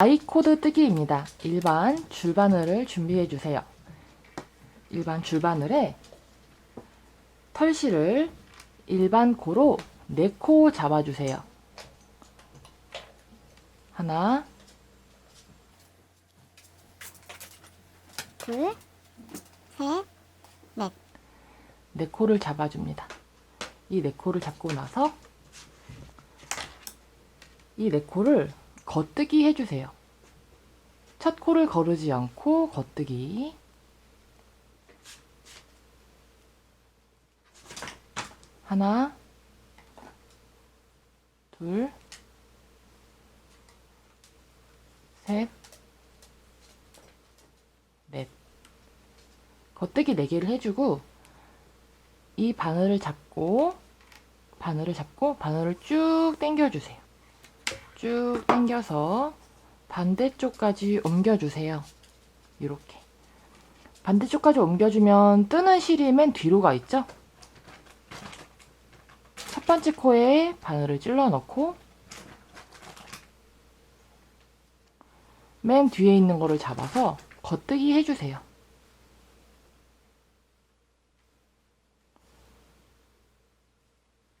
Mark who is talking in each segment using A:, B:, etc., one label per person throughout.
A: 아이코드 뜨기입니다. 일반 줄바늘을 준비해 주세요. 일반 줄바늘에 털실을 일반 코로 4코 잡아주세요. 하나,
B: 둘, 셋, 넷.
A: 네 코를 잡아줍니다. 이네 코를 잡고 나서 이네 코를 겉뜨기 해주세요. 첫 코를 거르지 않고 겉뜨기. 하나, 둘, 셋, 넷. 겉뜨기 4개를 해주고 이 바늘을 잡고 바늘을 잡고 바늘을 쭉 당겨주세요. 쭉 당겨서 반대쪽까지 옮겨주세요. 이렇게 반대쪽까지 옮겨주면 뜨는 실이 맨 뒤로 가 있죠? 첫 번째 코에 바늘을 찔러 넣고 맨 뒤에 있는 거를 잡아서 겉뜨기 해주세요.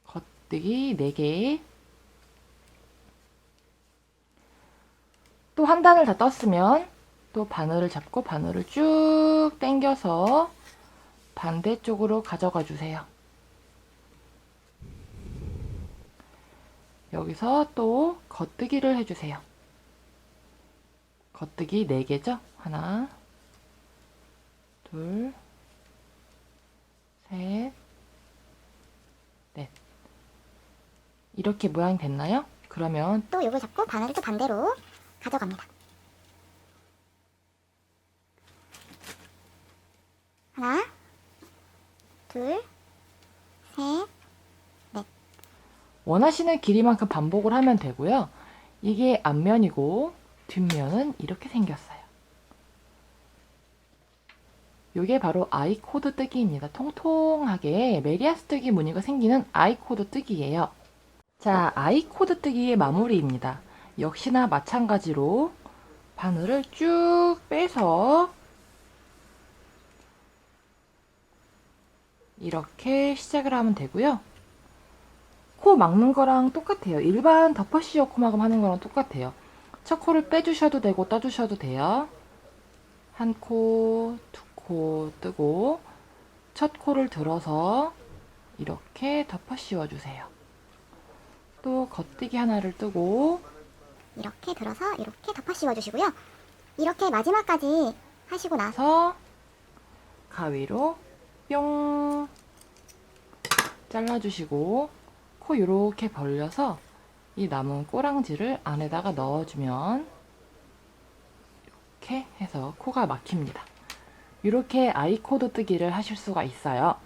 A: 겉뜨기 4개 또 한 단을 다 떴으면 또 바늘을 잡고 바늘을 쭉 당겨서 반대쪽으로 가져가 주세요. 여기서 또 겉뜨기를 해주세요. 겉뜨기 4개죠? 하나, 둘, 셋, 넷. 이렇게 모양이 됐나요? 그러면
B: 또 요걸 잡고 바늘을 또 반대로 가져갑니다. 하나, 둘, 셋,
A: 원하시는 길이만큼 반복을 하면 되고요. 이게 앞면이고 뒷면은 이렇게 생겼어요. 이게 바로 아이코드 뜨기입니다. 통통하게 메리아스 뜨기 무늬가 생기는 아이코드 뜨기예요. 자, 아이코드 뜨기의 마무리입니다. 역시나 마찬가지로 바늘을 쭉 빼서 이렇게 시작을 하면 되고요. 코 막는 거랑 똑같아요. 일반 덮어씌워 코막음 하는 거랑 똑같아요. 첫 코를 빼주셔도 되고 떠주셔도 돼요. 한 코, 두 코 뜨고 첫 코를 들어서 이렇게 덮어 씌워 주세요. 또 겉뜨기 하나를 뜨고
B: 이렇게 들어서 이렇게 덮어 씌워주시고요. 이렇게 마지막까지 하시고 나서
A: 가위로 뿅 잘라주시고 코 이렇게 벌려서 이 남은 꼬랑지를 안에다가 넣어주면 이렇게 해서 코가 막힙니다. 이렇게 아이코드 뜨기를 하실 수가 있어요.